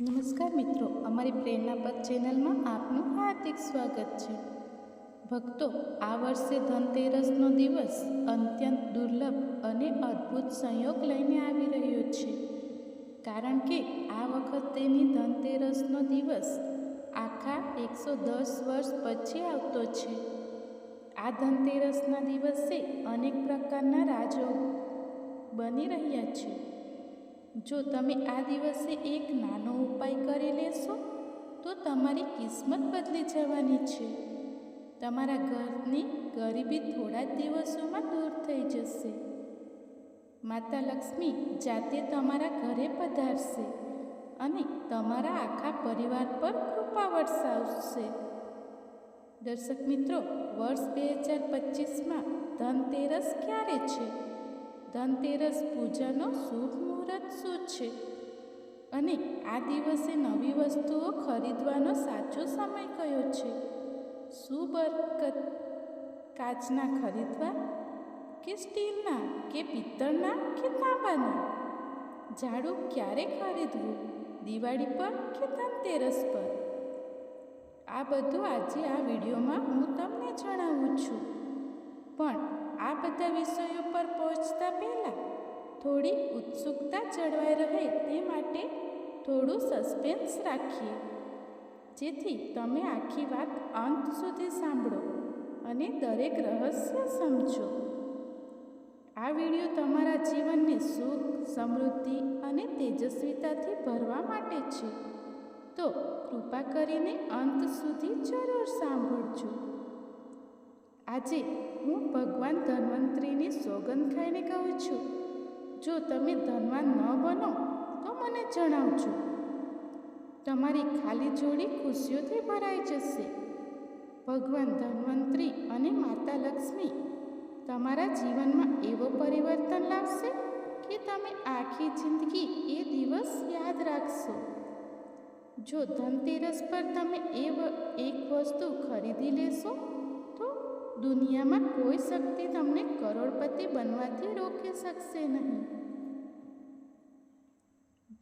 નમસ્કાર મિત્રો, અમારી પ્રેરણાપદ ચેનલમાં આપનું હાર્દિક સ્વાગત છે. ભક્તો, આ વર્ષે ધનતેરસનો દિવસ અત્યંત દુર્લભ અને અદ્ભુત સંયોગ લઈને આવી રહ્યો છે. કારણ કે આ વખતેની ધનતેરસનો દિવસ આખા એકસો દસ વર્ષ પછી આવતો છે. આ ધનતેરસના દિવસે અનેક પ્રકારના રાજો બની રહ્યા છે. જો તમે આ દિવસે એક નાનો ઉપાય કરી લેશો, તો તમારી કિસ્મત બદલી જવાની છે. તમારા ઘરની ગરીબી થોડા જ દિવસોમાં દૂર થઈ જશે. માતા લક્ષ્મી જાતે તમારા ઘરે પધારશે અને તમારા આખા પરિવાર પર કૃપા વરસાવશે. દર્શક મિત્રો, વર્ષ બે હજાર પચીસમાં ધનતેરસ ક્યારે છે? ધનતેરસ પૂજાનો શુભ મુહૂર્ત શું છે? અને આ દિવસે નવી વસ્તુઓ ખરીદવાનો સાચો સમય કયો છે? શું બરકત? કાચના ખરીદવા કે સ્ટીલના કે પિત્તળના કે તાંબાના? ઝાડુ ક્યારે ખરીદવું? દિવાળી પર કે ધનતેરસ પર? આ બધું આજે આ વિડીયોમાં હું તમને જણાવું છું. પણ આ બધા વિષયો પર પહોંચતા પહેલાં થોડી ઉત્સુકતા જળવાઈ રહે તે માટે થોડું સસ્પેન્સ રાખીએ. જેથી તમે આખી વાત અંત સુધી સાંભળો અને દરેક રહસ્ય સમજો. આ વીડિયો તમારા જીવનને સુખ, સમૃદ્ધિ અને તેજસ્વીતાથી ભરવા માટે છે. તો કૃપા કરીને અંત સુધી જરૂર સાંભળજો. આજે હું ભગવાન ધન્વંતરીની સોગંદ ખાઈને કહું છું. જો તમે ધનવાન ન બનો, તો મને જણાવજો. તમારી ખાલી જોડી ખુશીઓથી ભરાઈ જશે. ભગવાન ધન્વંતરી અને માતા લક્ષ્મી, તમારા જીવનમાં એવો પરિવર્તન લાવશે કે તમે આખી જિંદગી એ દિવસ યાદ રાખશો. જો ધનતેરસ પર તમે એ એક વસ્તુ ખરીદી લેશો દુનિયામાં કોઈ શક્તિ તમને કરોડપતિ બનવાથી રોકી શકશે નહીં.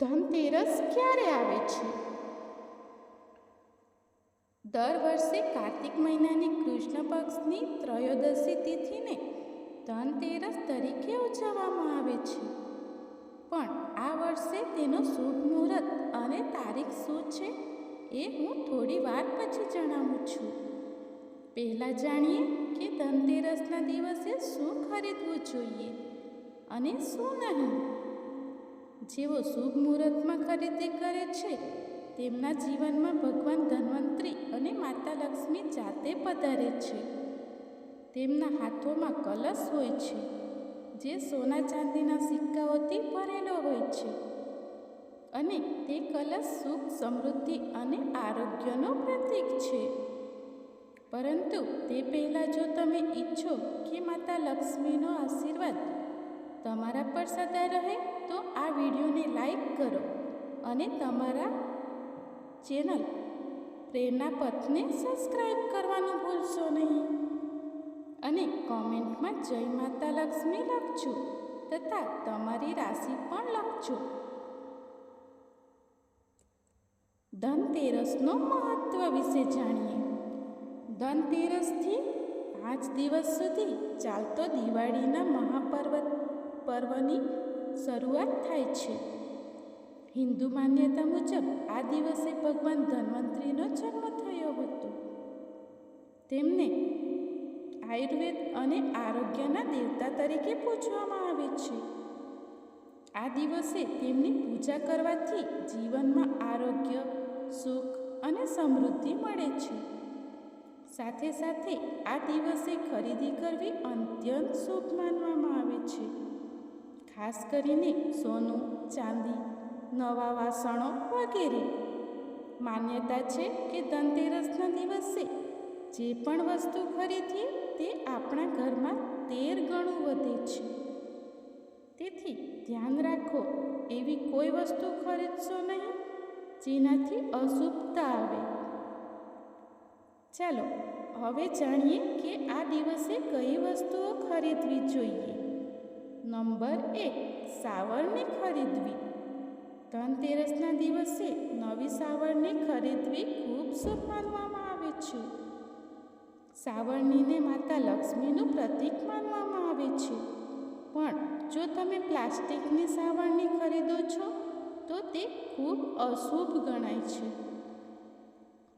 ધનતેરસ ક્યારે આવે છે? દર વર્ષે કાર્તિક મહિનાની કૃષ્ણ પક્ષની ત્રયોદશી તિથિને ધનતેરસ તરીકે ઉજવવામાં આવે છે. પણ આ વર્ષે તેનો શુભ મુહૂર્ત અને તારીખ શું છે એ હું થોડી વાર પછી જણાવું છું. પહેલાં જાણીએ કે ધનતેરસના દિવસે શું ખરીદવું જોઈએ અને શું નહીં. જેઓ શુભ મુહૂર્તમાં ખરીદી કરે છે, તેમના જીવનમાં ભગવાન ધન્વંતરી અને માતા લક્ષ્મી જાતે પધારે છે. તેમના હાથોમાં કલશ હોય છે, જે સોના ચાંદીના સિક્કાઓથી ભરેલો હોય છે અને તે કલશ સુખ, સમૃદ્ધિ અને આરોગ્યનો પ્રતીક છે. પરંતુ તે પહેલાં જો તમે ઈચ્છો કે માતા લક્ષ્મીનો આશીર્વાદ તમારા પર સદા રહે, તો આ વિડીયોને લાઈક કરો અને તમારા ચેનલ પ્રેરણા પથને સબસ્ક્રાઈબ કરવાનું ભૂલશો નહીં. અને કોમેન્ટમાં જય માતા લક્ષ્મી લખજો તથા તમારી રાશિ પણ લખજો. ધનતેરસનો મહત્વ વિશે જાણીએ. ધનતેરસથી પાંચ દિવસ સુધી ચાલતો દિવાળીના મહાપર્વ પર્વની શરૂઆત થાય છે. હિન્દુ માન્યતા મુજબ આ દિવસે ભગવાન ધન્વંતરીનો જન્મ થયો હતો. તેમને આયુર્વેદ અને આરોગ્યના દેવતા તરીકે પૂજવામાં આવે છે. આ દિવસે તેમની પૂજા કરવાથી જીવનમાં આરોગ્ય, સુખ અને સમૃદ્ધિ મળે છે. સાથે સાથે આ દિવસે ખરીદી કરવી અત્યંત શુભ માનવામાં આવે છે. ખાસ કરીને સોનું, ચાંદી, નવા વાસણો વગેરે. માન્યતા છે કે ધનતેરસના દિવસે જે પણ વસ્તુ ખરીદીએ તે આપણા ઘરમાં તેર ગણું વધે છે. તેથી ધ્યાન રાખો, એવી કોઈ વસ્તુ ખરીદશો નહીં, જેનાથી અશુભતા આવે. ચાલો, હવે જાણીએ કે આ દિવસે કઈ વસ્તુઓ ખરીદવી જોઈએ. નંબર એક, સાવરને ખરીદવી. ધનતેરસના દિવસે નવી સાવરને ખરીદવી ખૂબ શુભ માનવામાં આવે છે. સાવરણીને માતા લક્ષ્મીનું પ્રતીક માનવામાં આવે છે. પણ જો તમે પ્લાસ્ટિકની સાવરણી ખરીદો છો, તો તે ખૂબ અશુભ ગણાય છે.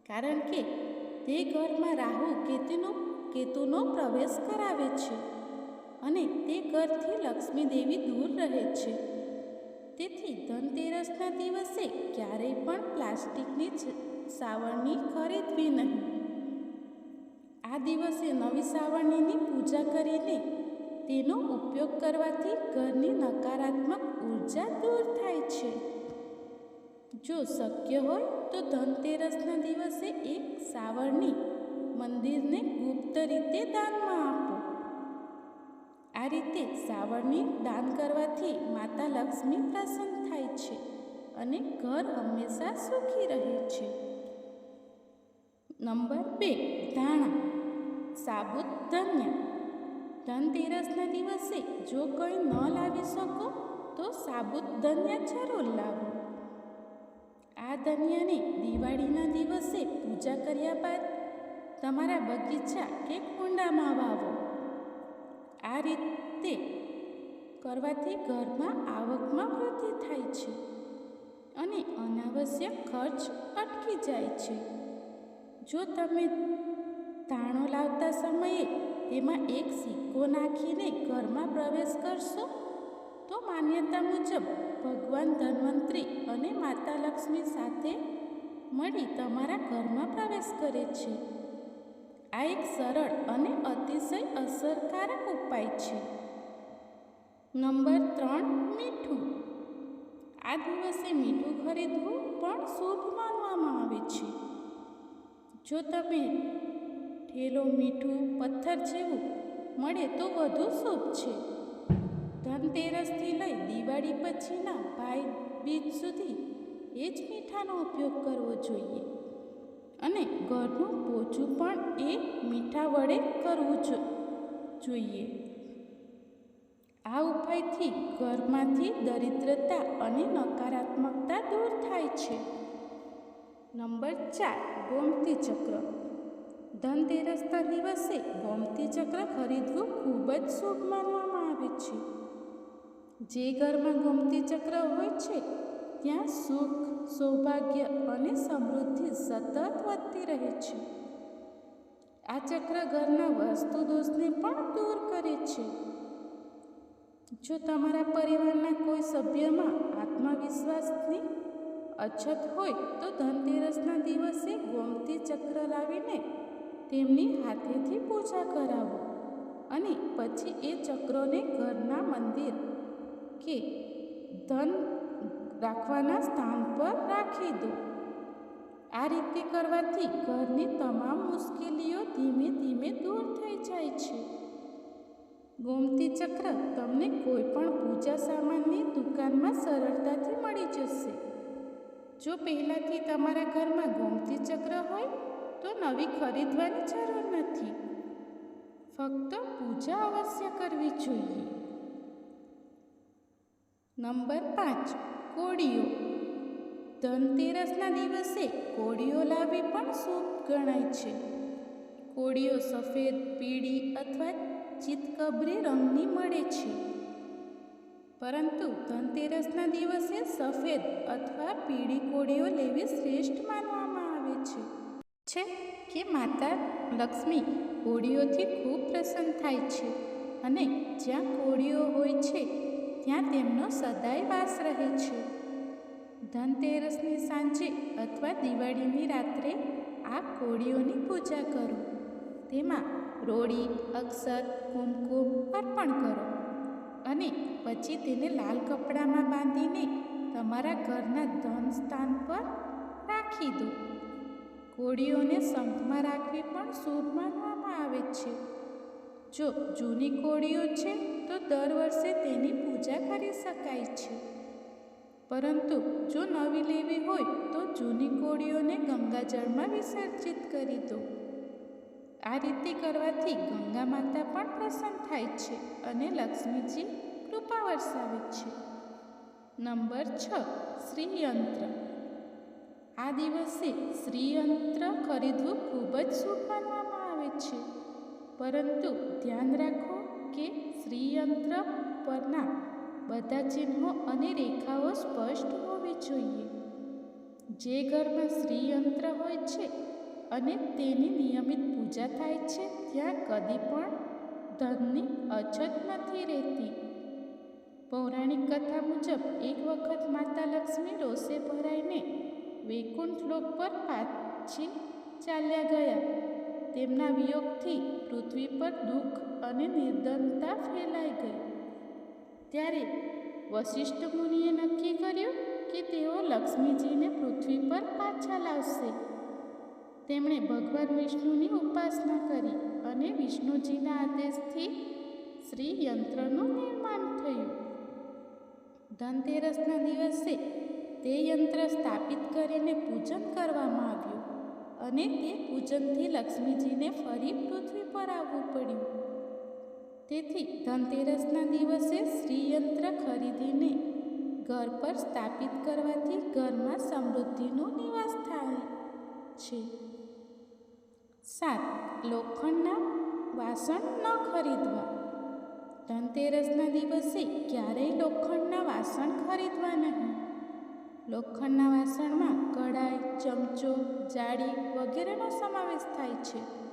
કારણ કે તે ઘરમાં રાહુ કેતુનો કેતુનો પ્રવેશ કરાવે છે અને તે ઘરથી લક્ષ્મી દેવી દૂર રહે છે. તેથી ધનતેરસના દિવસે ક્યારેય પણ પ્લાસ્ટિકની સાવરણી ખરીદવી નહીં. આ દિવસે નવી સાવરણીની પૂજા કરીને તેનો ઉપયોગ કરવાથી ઘરની નકારાત્મક ઊર્જા દૂર થાય છે. જો શક્ય હોય તો ધનતેરસના દિવસે એક સાવરણી મંદિરને ગુપ્ત રીતે દાનમાં આપો. આ રીતે સાવરણી દાન કરવાથી માતા લક્ષ્મી પ્રસન્ન થાય છે અને ઘર હંમેશા સુખી રહે છે. નંબર બે, ધાણા. સાબુત ધન્યા. ધનતેરસના દિવસે જો કંઈ ન લાવી શકો તો સાબુત ધન્યા જરૂર લાવો. આ ધન્યાને દિવાળીના દિવસે પૂજા કર્યા બાદ તમારા બગીચા કે કુંડામાં વાવો. આ રીતે કરવાથી ઘરમાં આવકમાં વૃદ્ધિ થાય છે અને અનાવશ્યક ખર્ચ અટકી જાય છે. જો તમે ધાણો લાવતા સમયે તેમાં એક સિક્કો નાખીને ઘરમાં પ્રવેશ કરશો તો માન્યતા મુજબ ભગવાન ધન્વંતરી અને માતા લક્ષ્મી સાથે મળી તમારા ઘરમાં પ્રવેશ કરે છે. આ એક સરળ અને અતિશય અસરકારક ઉપાય છે. નંબર ત્રણ, મીઠું. આ દિવસે મીઠું ખરીદવું પણ શુભ માનવામાં આવે છે. જો તમે ઠેલો મીઠું, પથ્થર જેવું મળે તો વધુ શુભ છે. ધનતેરસથી લઈ દિવાળી પછીના ભાઈ બીજ સુધી એ જ મીઠાનો ઉપયોગ કરવો જોઈએ. અને ઘરનું પોચું પણ એ મીઠા વડે કરવું જોઈએ. આ ઉપાયથી ઘરમાંથી દરિદ્રતા અને નકારાત્મકતા દૂર થાય છે. નંબર ચાર, ગોમતી ચક્ર. ધનતેરસના દિવસે ગોમતી ચક્ર ખરીદવું ખૂબ જ શુભ માનવામાં આવે છે. જે ઘરમાં ગોમતી ચક્ર હોય છે, ત્યાં સુખ, સૌભાગ્ય અને સમૃદ્ધિ સતત વધતી રહે છે. આ ચક્ર ઘરના વાસ્તુ દોષને પણ દૂર કરે છે. જો તમારા પરિવારના કોઈ સભ્યમાં આત્મવિશ્વાસની અછત હોય, તો ધનતેરસના દિવસે ગોમતી ચક્ર લાવીને તેમની હાથેથી પૂજા કરાવો અને પછી એ ચક્રોને ઘરના મંદિર કે ધન રાખવાના સ્થાન પર રાખી દો. આ રીતે કરવાથી ઘરની તમામ મુશ્કેલીઓ ધીમે ધીમે દૂર થઈ જાય છે. ગોમતી ચક્ર તમને કોઈ પણ પૂજા સામાનની દુકાનમાં સરળતાથી મળી જશે. જો પહેલાંથી તમારા ઘરમાં ગોમતી ચક્ર હોય, તો નવી ખરીદવાની જરૂર નથી. ફક્ત પૂજા અવશ્ય કરવી જોઈએ. નંબર પાંચ, કોળીઓ. ધનતેરસના દિવસે કોળીઓ લાવવી પણ શુભ ગણાય છે. કોળીઓ સફેદ, પીળી અથવા ચિતકબરી રંગની મળે છે. પરંતુ ધનતેરસના દિવસે સફેદ અથવા પીળી કોળીઓ લેવી શ્રેષ્ઠ માનવામાં આવે છે. છે કે માતા લક્ષ્મી કોળીઓથી ખૂબ પ્રસન્ન થાય છે અને જ્યાં કોળીઓ હોય છે ત્યાં તેમનો સદાય વાસ રહે છે. ધનતેરસની સાંજે અથવા દિવાળીની રાત્રે આ કોળીઓની પૂજા કરો. તેમાં રોળી, અક્ષત, કુમકુમ અર્પણ કરો. અને પછી તેને લાલ કપડામાં બાંધીને તમારા ઘરના ધન સ્થાન પર રાખી દો. કોળીઓને શંખમાં રાખવી પણ શુભ માનવામાં આવે છે. જો જૂની કોળીઓ છે, તો દર વર્ષે તેની શકાય છે. પરંતુ જો નવી લેવી હોય, તો જૂની કોળીઓને ગંગાજળમાં વિસર્જિત કરી દો. આ રીતે કરવાથી ગંગા માતા પણ પ્રસન્ન થાય છે અને લક્ષ્મીજી કૃપા વરસાવે છે. નંબર છ, શ્રીયંત્ર. આ દિવસે શ્રીયંત્ર ખરીદવું ખૂબ જ શુભ માનવામાં આવે છે. પરંતુ ધ્યાન રાખો કે શ્રીયંત્ર પરના બધા ચિહ્નો અને રેખાઓ સ્પષ્ટ હોવી જોઈએ. જે ઘરમાં શ્રીયંત્ર હોય છે અને તેની નિયમિત પૂજા થાય છે, ત્યાં કદી પણ ધનની અછત નથી રહેતી. પૌરાણિક કથા મુજબ એક વખત માતા લક્ષ્મી રોષે ભરાઈને વૈકુંઠ લોક પર પાછી ચાલ્યા ગયા. તેમના વિયોગથી પૃથ્વી પર દુઃખ અને નિર્ધનતા ફેલાઈ ગઈ. ત્યારે વશિષ્ઠ મુનિએ નક્કી કર્યું કે તેઓ લક્ષ્મીજીને પૃથ્વી પર પાછા લાવશે. તેમણે ભગવાન વિષ્ણુની ઉપાસના કરી અને વિષ્ણુજીના આદેશથી શ્રી યંત્રનું નિર્માણ થયું. ધનતેરસના દિવસે તે યંત્ર સ્થાપિત કરીને પૂજન કરવામાં આવ્યું અને તે પૂજનથી લક્ષ્મીજીને ફરી પૃથ્વી પર આવવું પડ્યું. તેથી ધનતેરસના દિવસે શ્રીયંત્ર ખરીદીને ઘર પર સ્થાપિત કરવાથી ઘરમાં સમૃદ્ધિનો નિવાસ થાય છે. સાત, લોખંડના વાસણ ન ખરીદવા. ધનતેરસના દિવસે ક્યારેય લોખંડના વાસણ ખરીદવા નહીં. લોખંડના વાસણમાં કઢાઈ, ચમચો, જાળી વગેરેનો સમાવેશ થાય છે.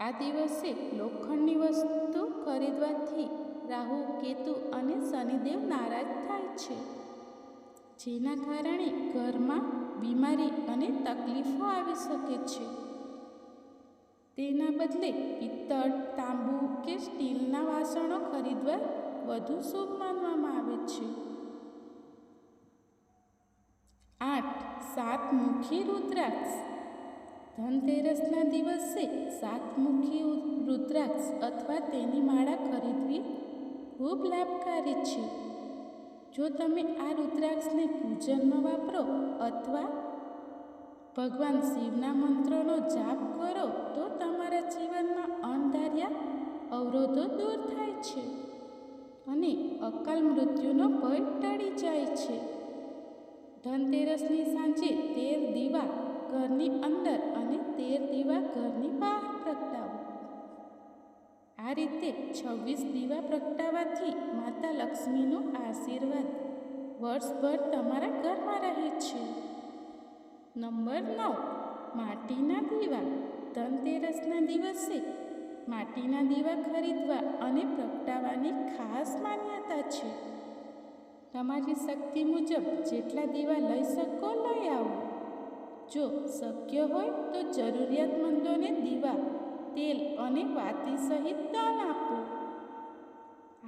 આ દિવસે લોખંડની વસ્તુ ખરીદવાથી રાહુ, કેતુ અને શનિદેવ નારાજ થાય છે. જેના કારણે ઘરમાં બીમારી અને તકલીફો આવી શકે છે. તેના બદલે પિત્તળ, તાંબુ કે સ્ટીલના વાસણો ખરીદવા વધુ શુભ માનવામાં આવે છે. આઠ, સાત મુખી રુદ્રાક્ષ. ધનતેરસના દિવસે સાતમુખી રુદ્રાક્ષ અથવા તેની માળા ખરીદવી ખૂબ લાભકારી છે. જો તમે આ રુદ્રાક્ષને પૂજનમાં વાપરો અથવા ભગવાન શિવના મંત્રોનો જાપ કરો, તો તમારા જીવનમાં અણધાર્યા અવરોધો દૂર થાય છે અને અકાલ મૃત્યુનો ભય ટળી જાય છે. ધનતેરસની સાંજે તેર દીવા ઘરની અંદર અને તેર દીવા ઘરની બહાર પ્રગટાવો. આ રીતે છવ્વીસ દીવા પ્રગટાવવાથી માતા લક્ષ્મીનો આશીર્વાદ વર્ષભર તમારા ઘરમાં રહે છે. નંબર નવ, માટીના દીવા. ધનતેરસના દિવસે માટીના દીવા ખરીદવા અને પ્રગટાવવાની ખાસ માન્યતા છે. તમારી શક્તિ મુજબ જેટલા દીવા લઈ શકો, લઈ આવો. જો શક્ય હોય તો જરૂરિયાતમંદોને દીવા, તેલ અને વાતી સહિત દાન આપો.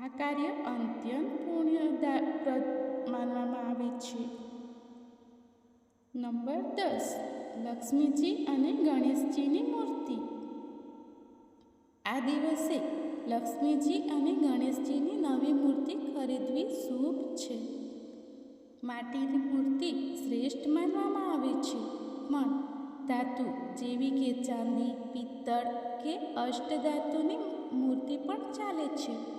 આ કાર્ય અત્યંત પુણ્યપ્રદ માનવામાં આવે છે. નંબર દસ, લક્ષ્મીજી અને ગણેશજીની મૂર્તિ. આ દિવસે લક્ષ્મીજી અને ગણેશજીની નવી મૂર્તિ ખરીદવી શુભ છે. માટીની મૂર્તિ શ્રેષ્ઠ માનવામાં આવે છે. પણ ધાતુ જેવી કે ચાંદી, પિત્તળ કે અષ્ટધાતુની મૂર્તિ પણ ચાલે છે.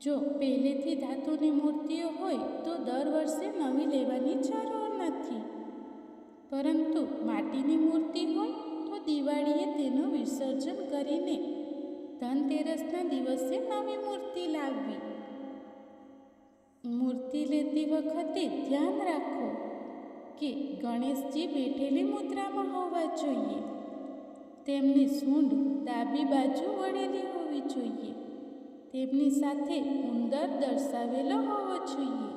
જો પહેલેથી ધાતુની મૂર્તિઓ હોય તો દર વર્ષે નવી લેવાની જરૂર નથી. પરંતુ માટીની મૂર્તિ હોય તો દિવાળીએ તેનું વિસર્જન કરીને ધનતેરસના દિવસે નવી મૂર્તિ લાવવી મૂર્તિ લેતી વખતે ધ્યાન રાખો કે ગણેશજી બેઠેલી મુદ્રામાં હોવા જોઈએ. તેમની સૂંઢ ડાબી બાજુ વળેલી હોવી જોઈએ. તેમની સાથે ઉંદર દર્શાવેલો હોવો જોઈએ.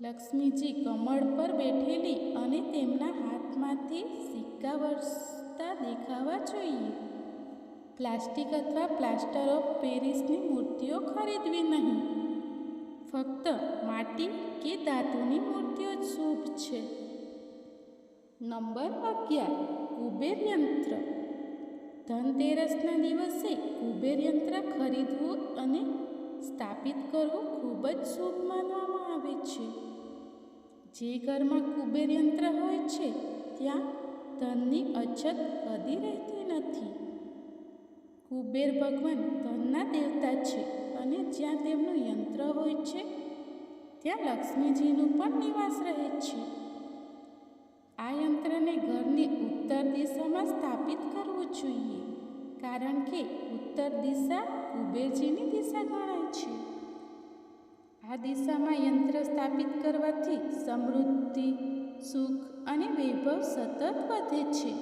લક્ષ્મીજી કમળ પર બેઠેલી અને તેમના હાથમાંથી સિક્કા વરસતા દેખાવા જોઈએ. પ્લાસ્ટિક અથવા પ્લાસ્ટર ઓફ પેરિસની મૂર્તિઓ ખરીદવી નહીં. ફક્ત માટી કે ધાતુની મૂર્તિઓ જ શુભ છે. નંબર અગિયાર, કુબેર યંત્ર. ધનતેરસના દિવસે કુબેર યંત્ર ખરીદવું અને સ્થાપિત કરવું ખૂબ જ શુભ માનવામાં આવે છે. જે ઘરમાં કુબેર યંત્ર હોય છે, ત્યાં ધનની અછત કદી રહેતી નથી. કુબેર ભગવાન ધનના દેવતા છે. અને જ્યાં તેમનું યંત્ર હોય છે, ત્યાં લક્ષ્મીજીનું પણ નિવાસ રહે છે. આ યંત્રને ઘરની ઉત્તર દિશામાં સ્થાપિત કરવું જોઈએ, કારણ કે ઉત્તર દિશા કુબેરજીની દિશા ગણાય છે. આ દિશામાં યંત્ર સ્થાપિત કરવાથી સમૃદ્ધિ, સુખ અને વૈભવ સતત વધે છે.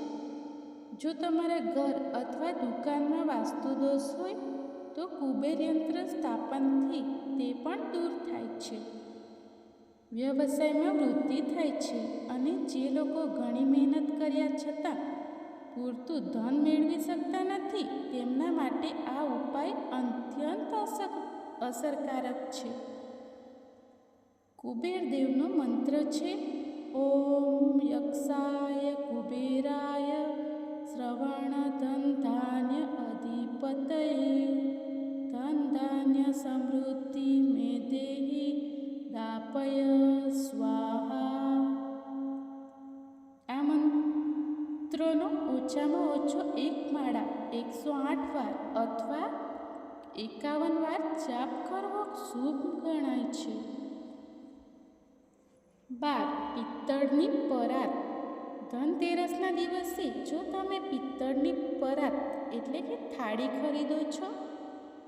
જો તમારા ઘર અથવા દુકાનમાં વાસ્તુ દોષ હોય તો કુબેરયંત્ર સ્થાપનથી તે પણ દૂર થાય છે. વ્યવસાયમાં વૃદ્ધિ થાય છે અને જે લોકો ઘણી મહેનત કર્યા છતાં પૂરતું ધન મેળવી શકતા નથી, તેમના માટે આ ઉપાય અત્યંત અસર અસરકારક છે. કુબેર દેવનો મંત્ર છે, ઓમ યક્ષાય કુબેરાય શ્રવણ ધન ધાન્ય અધિપતયે. સમૃદ્ધિ મે દેહી દાપય સ્વાહા આ મંત્રોનો ઓછામાં ઓછો એક માળા એકસો આઠ વાર અથવા એકાવન વાર જાપ કરવો શુભ ગણાય છે બાર પિત્તળની પરાત ધનતેરસના દિવસે જો તમે પિત્તળની પરાત એટલે કે થાળી ખરીદો છો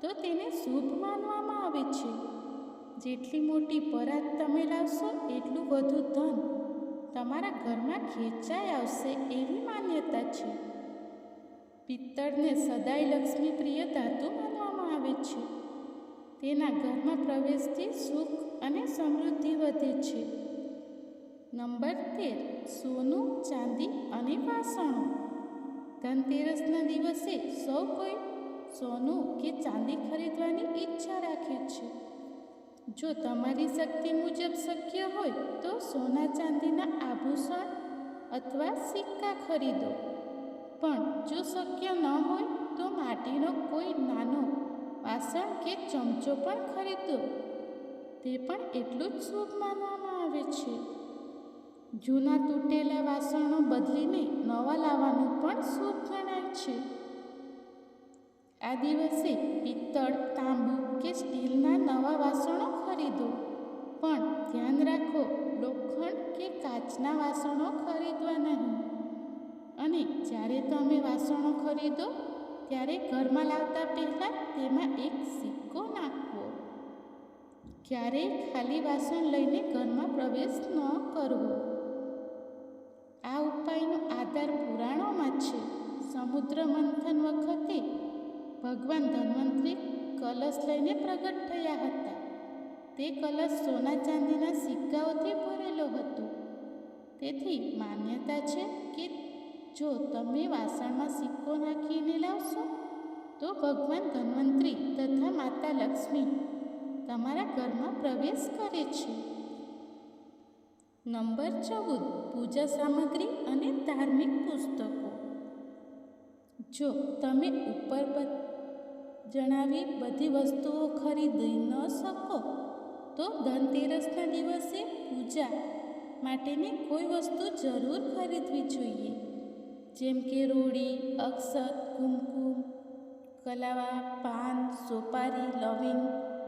તો તેને શુભ માનવામાં આવે છે. જેટલી મોટી પરાત તમે લાવશો એટલું વધુ ધન તમારા ઘરમાં ખેંચાઈ આવશે એવી માન્યતા છે. પિત્તળને સદાય લક્ષ્મી પ્રિય ધાતુ માનવામાં આવે છે. તેના ઘરમાં પ્રવેશથી સુખ અને સમૃદ્ધિ વધે છે. નંબર તેર, સોનું, ચાંદી અને વાસણો. ધનતેરસના દિવસે સૌ કોઈ સોનું કે ચાંદી ખરીદવાની ઈચ્છા રાખે છે. જો તમારી શક્તિ મુજબ શક્ય હોય તો સોના ચાંદીના આભૂષણ અથવા સિક્કા ખરીદો. પણ જો શક્ય ન હોય તો માટીનો કોઈ નાનો વાસણ કે ચમચો પણ ખરીદો. તે પણ એટલું જ શુભ માનવામાં આવે છે. જૂના તૂટેલા વાસણો બદલીને નવા લાવવાનું પણ શુભ ગણાય છે. આ દિવસે પિત્તળ, તાંબુ કે સ્ટીલના નવા વાસણો ખરીદો. પણ ધ્યાન રાખો, લોખંડ કે કાચના વાસણો ખરીદવા નહીં. અને જ્યારે તમે વાસણો ખરીદો, ત્યારે ઘરમાં લાવતા પહેલાં તેમાં એક સિક્કો નાખવો ક્યારેય ખાલી વાસણ લઈને ઘરમાં પ્રવેશ ન કરવો? આ ઉપાયનો આધાર પુરાણોમાં છે. સમુદ્ર મંથન વખતે ભગવાન ધન્વંતરી કલશ લઈને પ્રગટ થયા હતા. તે કલશ સોના ચાંદીના સિક્કાઓથી ભરેલો હતો. તેથી માન્યતા છે કે જો તમે વાસણમાં સિક્કો નાખીને લાવશો, તો ભગવાન ધન્વંતરી તથા માતા લક્ષ્મી તમારા ઘરમાં પ્રવેશ કરે છે. નંબર ચૌદ, પૂજા સામગ્રી અને ધાર્મિક પુસ્તકો. જો તમે ઉપર જણાવી બધી વસ્તુઓ ખરીદી ન શકો. તો ધનતેરસના દિવસે પૂજા માટેની કોઈ વસ્તુ જરૂર ખરીદવી જોઈએ. જેમ કે રોડી, અક્ષત, કુમકુમ, કલાવા, પાન, સોપારી, લવિંગ,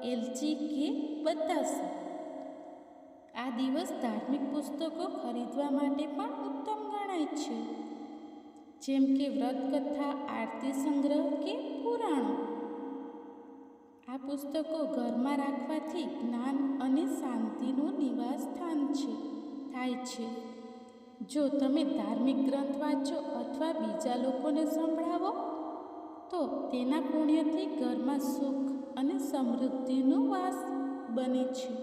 એલચી કે બતાસા આ દિવસ ધાર્મિક પુસ્તકો ખરીદવા માટે પણ ઉત્તમ ગણાય છે. જેમ કે વ્રતકથા, આરતી સંગ્રહ કે પુરાણો. આ પુસ્તકો ઘરમાં રાખવાથી જ્ઞાન અને શાંતિનું નિવાસ સ્થાન છે, થાય છે. જો તમે ધાર્મિક ગ્રંથ વાંચો અથવા બીજા લોકોને સંભળાવો, તો તેના પુણ્યથી ઘરમાં સુખ અને સમૃદ્ધિનો વાસ બને છે.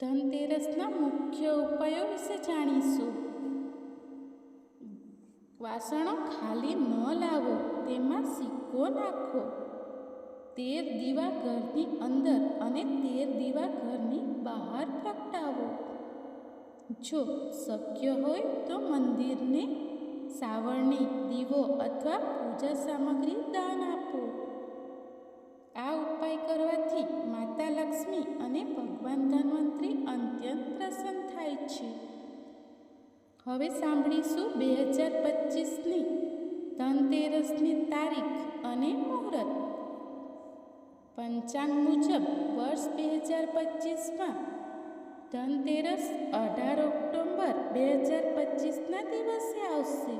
ધનતેરસના મુખ્ય ઉપાયો વિશે જાણીશું. વાસણો ખાલી ન લાવો, તેમાં સિક્કો નાખો. તેર દીવા ઘરની અંદર અને તેર દીવા ઘરની બહાર પ્રગટાવો. જો શક્ય હોય તો મંદિરને સાવરણી, દીવો અથવા પૂજા સામગ્રી દાન આપો. આ ઉપાય કરવાથી માતા લક્ષ્મી અને ભગવાન ધન્વંતરી અત્યંત પ્રસન્ન થાય છે. હવે સાંભળીશું બે હજાર પચીસની ધનતેરસની તારીખ અને મુહૂર્ત. પંચાંગ મુજબ વર્ષ બે હજાર પચીસમાં ધનતેરસ અઢાર ઓક્ટોબર બે હજાર પચીસના દિવસે આવશે.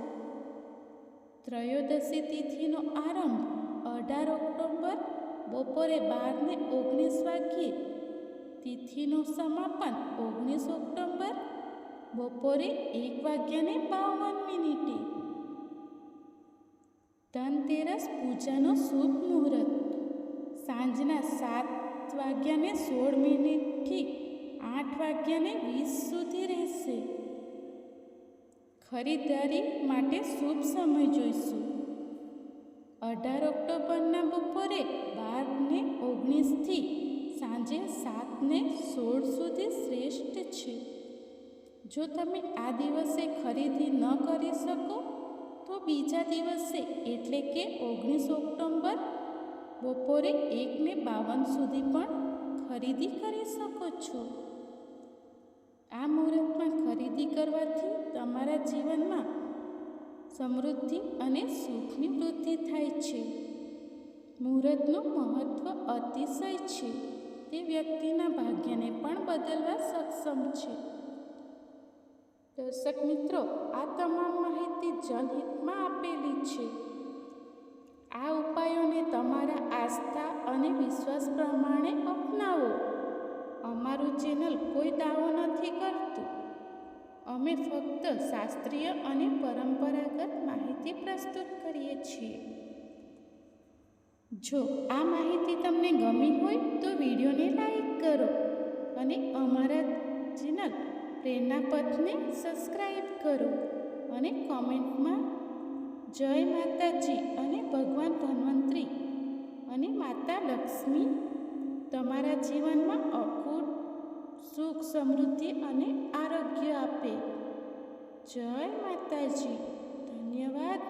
ત્રયોદશી તિથિનો આરંભ અઢાર ઓક્ટોબર બપોરે બારને ઓગણીસ વાગ્યે. તિથિનું સમાપન ઓગણીસ ઓક્ટોબર બપોરે એક વાગ્યાને બાવન મિનિટે. ધનતેરસ પૂજાનો શુભ મુહૂર્ત. સાંજના સાત વાગ્યાને સોળ મિનિટથી આઠ વાગ્યાને વીસ સુધી રહેશે. ખરીદારી માટે શુભ સમય જોઈશું. અઢાર ઓક્ટોબરના બપોરે બારને ઓગણીસથી સાંજે સાતને સોળ સુધી શ્રેષ્ઠ છે. જો તમે આ દિવસે ખરીદી ન કરી શકો, તો બીજા દિવસે એટલે કે ઓગણીસ ઓક્ટોબર બપોરે એકને બાવન સુધી પણ ખરીદી કરી શકો છો. આ મુહૂર્તમાં ખરીદી કરવાથી તમારા જીવનમાં સમૃદ્ધિ અને સુખની વૃદ્ધિ થાય છે. મુહૂર્તનું મહત્ત્વ અતિશય છે. તે વ્યક્તિના ભાગ્યને પણ બદલવા સક્ષમ છે. દર્શક મિત્રો, આ તમામ માહિતી જનહિતમાં આપેલી છે. આ ઉપાયોને તમારા આસ્થા અને વિશ્વાસ પ્રમાણે અપનાવો. અમારું ચેનલ કોઈ દાવો નથી કરતું. અમે ફક્ત શાસ્ત્રીય અને પરંપરાગત માહિતી પ્રસ્તુત કરીએ છીએ. જો આ માહિતી તમને ગમી હોય તો વિડીયોને લાઈક કરો અને અમારા ચેનલ પ્રેરણા પથને સબસ્ક્રાઈબ કરો અને કોમેન્ટમાં જય માતાજી અને ભગવાન ધન્વંતરી. અને માતા લક્ષ્મી, તમારા જીવનમાં અકૂટ સુખ સમૃદ્ધિ અને આરોગ્ય આપે. જય માતાજી. ધન્યવાદ